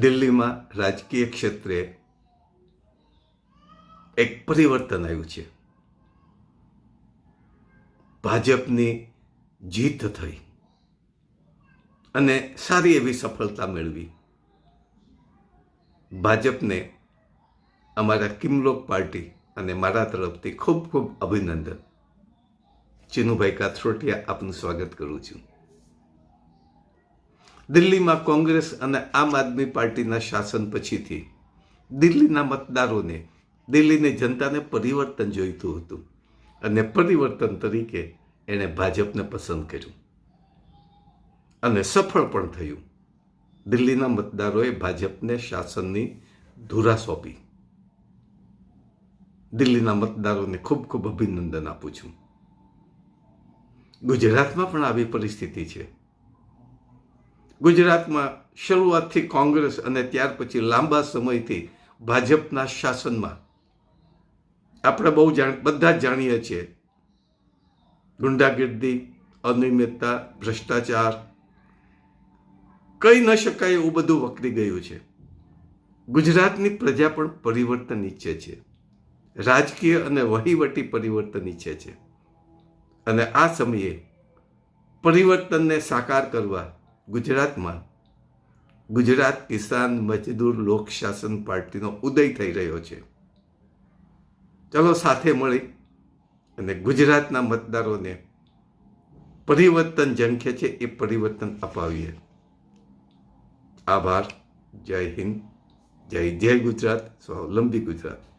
દિલ્હીમાં રાજકીય ક્ષેત્રે એક પરિવર્તન આવ્યું છે. ભાજપની જીત થઈ અને સારી એવી સફળતા મેળવી. ભાજપને અમારા કિમલોક પાર્ટી અને મારા તરફથી ખૂબ ખૂબ અભિનંદન. ચિનુભાઈ કાથરોટિયા આપનું સ્વાગત કરું છું. દિલ્હીમાં કોંગ્રેસ અને આમ આદમી પાર્ટીના શાસન પછીથી દિલ્હીના મતદારોને દિલ્હીની જનતાને પરિવર્તન જોઈતું હતું અને પરિવર્તન તરીકે એણે ભાજપને પસંદ કર્યું. અને સફળ પણ થયું. દિલ્હીના મતદારોએ ભાજપને શાસનની ધુરા સોંપી. દિલ્હીના મતદારોને ખૂબ ખૂબ અભિનંદન આપું છું. ગુજરાતમાં પણ આવી પરિસ્થિતિ છે. ગુજરાતમાં શરૂઆતથી કોંગ્રેસ અને ત્યાર પછી લાંબા સમયથી ભાજપના શાસનમાં. આપણે બહુ જાણ, બધા જાણીએ છીએ. ગુંડાગીર્દી અનિયમિતતા ભ્રષ્ટાચાર. કહી ન શકાય એવું બધું વકરી ગયું છે. ગુજરાતની પ્રજા પણ પરિવર્તન ઈચ્છે છે. રાજકીય અને વહીવટી પરિવર્તન ઈચ્છે છે. અને આ સમયે પરિવર્તનને સાકાર કરવા ગુજરાતમાં ગુજરાત કિસાન મજદૂર લોક શાસન પાર્ટીનો ઉદય થઈ રહ્યો છે. ચલો સાથે મળી અને ગુજરાતના મતદારોને પરિવર્તન ઝંખે છે એ પરિવર્તન અપાવીએ. આભાર. જય હિન્દ. જય જય ગુજરાત. સ્વાવલંબી ગુજરાત.